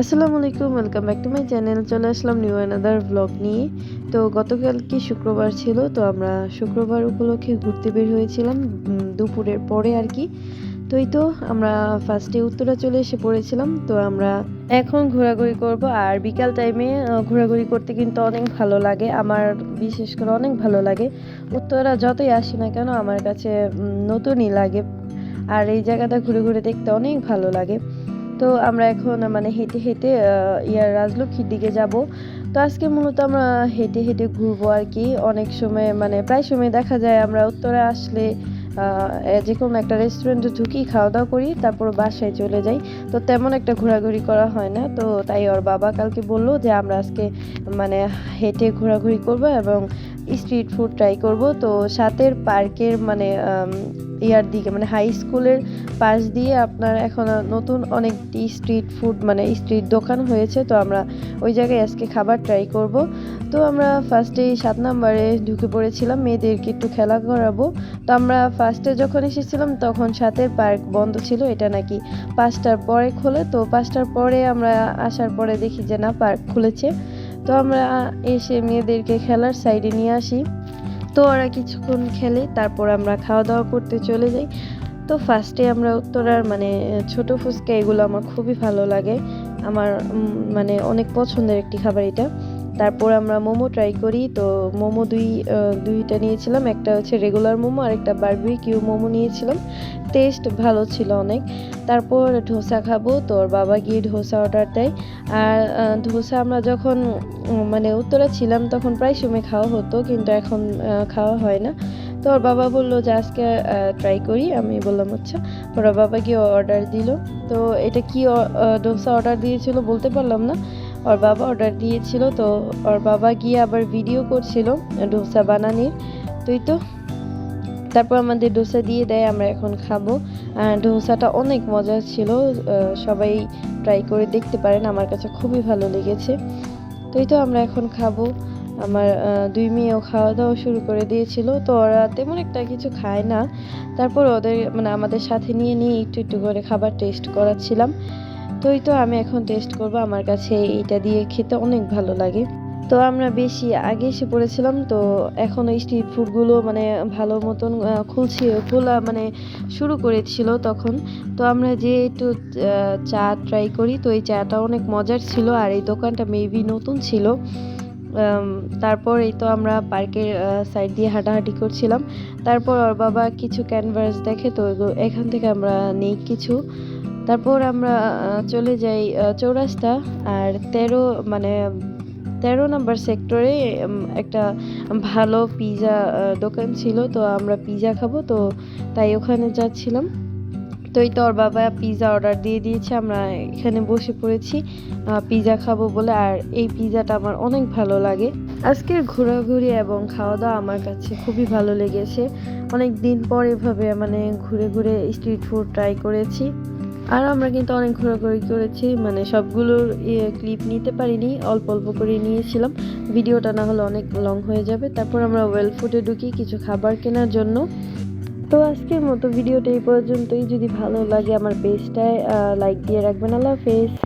আসসালামু আলাইকুম welcome back to my channel চলে আসলাম নিউ অ্যানাদার ব্লগ নিয়ে। তো গতকাল কি শুক্রবার ছিল? তো আমরা শুক্রবার উপলক্ষে ঘুরতে বের হয়েছিলাম দুপুরের পরে আর কি। তো এই তো আমরা ফার্স্টে উত্তরা চলে এসে পড়েছিলাম। তো আমরা এখন ঘোরাঘুরি করব আর বিকাল টাইমে ঘোরাঘুরি করতে কিন্তু অনেক ভালো লাগে। আমার বিশেষ করে অনেক ভালো লাগে। উত্তরা যতই আসি না কেন আমার কাছে নতুনই লাগে। আর এই জায়গাটা ঘুরে ঘুরে দেখতে অনেক ভালো লাগে। তো আমরা এখন মানে হেঁটে হেঁটে ইয়ার রাজলক্ষ্মীর দিকে যাব। তো আজকে মূলত আমরা হেঁটে হেঁটে ঘুরবো আর কি। অনেক সময় মানে প্রায় সময় দেখা যায় আমরা উত্তরে আসলে যে কোনো একটা রেস্টুরেন্টে ঢুকি খাওয়া দাওয়া করি, তারপর বাসায় চলে যাই। তো তেমন একটা ঘোরাঘুরি করা হয় না। তো তাই ওর বাবা কালকে বলল যে আমরা আজকে মানে হেঁটে ঘোরাঘুরি করব এবং স্ট্রিট ফুড ট্রাই করব। তো সাথের পার্কের মানে ইয়ার দিকে মানে হাই স্কুলের পাশ দিয়ে আপনার এখন নতুন অনেকটি স্ট্রিট ফুড মানে স্ট্রিট দোকান হয়েছে। তো আমরা ওই জায়গায় আজকে খাবার ট্রাই করব। তো আমরা ফার্স্টে সাত নম্বরে ঢুকে পড়েছিলাম, মেয়েদেরকে একটু খেলা করাবো। তো আমরা ফার্স্টে যখন এসেছিলাম, তখন সাতের পার্ক বন্ধ ছিল, এটা নাকি পাঁচটার পরে খোলে। তো পাঁচটার পরে আমরা আসার পরে দেখি যে না পার্ক খুলেছে। তো আমরা এসে মেয়েদেরকে খেলার সাইডে নিয়ে আসি। তো ওরা কিছুক্ষণ খেলে, তারপর আমরা খাওয়া দাওয়া করতে চলে যাই। তো ফার্স্টে আমরা উত্তরার মানে ছোট ফুচকা এগুলো আমার খুবই ভালো লাগে। আমার মানে অনেক পছন্দের একটি খাবার এটা। তারপর আমরা মোমো ট্রাই করি। তো মোমো দুই দুইটা নিয়েছিলাম। একটা হচ্ছে রেগুলার মোমো আর একটা বারবিকিউ মোমো নিয়েছিলাম। টেস্ট ভালো ছিল অনেক। তারপর ধোসা খাব। তো ওর বাবা গিয়ে ধোসা অর্ডার দেয়। আর ধোসা আমরা যখন মানে উত্তরা ছিলাম তখন প্রায় সময় খাওয়া হতো, কিন্তু এখন খাওয়া হয় না। তো ওর বাবা বলল যে আজকে ট্রাই করি। আমি বললাম আচ্ছা। ওর বাবা গিয়ে অর্ডার দিল। তো এটা কি ডোসা অর্ডার দিয়েছিল বলতে পারলাম না। ওর বাবা অর্ডার দিয়েছিল, তো ওর বাবা গিয়ে আবার ভিডিও করছিল ডোসা বানানির। তুই তো? তারপর আমাদের ডোসা দিয়ে দেয়, আমরা এখন খাব। ডোসাটা অনেক মজার ছিল সবাই ট্রাই করে দেখতে পারেন, আমার কাছে খুবই ভালো লেগেছে। তো এই তো, আমরা এখন খাব। আমার দুই মেয়েও খাওয়া দাওয়া শুরু করে দিয়েছিল, তো ওরা তেমন একটা কিছু খায় না। তারপর ওদের মানে আমাদের সাথে নিয়ে নিয়ে একটু একটু করে খাবার টেস্ট করাচ্ছিলাম। তো এই তো আমি এখন টেস্ট করব, আমার কাছে এইটা দিয়ে খেতে অনেক ভালো লাগে। তো আমরা বেশি আগে এসে পড়েছিলাম, তো এখন ওই স্ট্রিট ফুডগুলো মানে ভালো মতন খুলছি, খোলা মানে শুরু করেছিল তখন। তো আমরা যে একটু চা ট্রাই করি, তো এই চাটা অনেক মজার ছিল আর এই দোকানটা মেবি নতুন ছিল। তারপর এই তো আমরা পার্কের সাইড দিয়ে হাঁটাহাঁটি করছিলাম। তারপর ওর বাবা কিছু ক্যানভাস দেখে, তো এখান থেকে আমরা নেই কিছু। তারপর আমরা চলে যাই চৌরাস্তা। আর তেরো মানে তেরো নম্বর সেক্টরে একটা ভালো পিৎজা দোকান ছিল। তো আমরা পিৎজা খাব। তো তাই ওখানে যাচ্ছিলাম। তো এই তোর বাবা পিৎজা অর্ডার দিয়ে দিয়েছে। আমরা এখানে বসে পড়েছি। পিৎজা খাব বলে। আর এই পিৎজাটা আমার অনেক ভালো লাগে। আজকের ঘোরাঘুরি এবং খাওয়া দাওয়া আমার কাছে খুবই ভালো লেগেছে। অনেক দিন পর এভাবে মানে ঘুরে ঘুরে স্ট্রিট ফুড ট্রাই করেছি। আর আমরা কিন্তু অনেক ঘোরাঘুরি করেছি মানে সবগুলোর ক্লিপ নিতে পারিনি, অল্প অল্প করে নিয়েছিলাম। ভিডিওটা না হলে অনেক লং হয়ে যাবে। তারপর আমরা ওয়েল ফুটে ঢুকি কিছু খাবার কেনার জন্য। তো আজকের মতো ভিডিওটা এই পর্যন্তই। যদি ভালো লাগে আমার পেজটায় লাইক দিয়ে রাখবেন। আল্লাহ হাফেজ।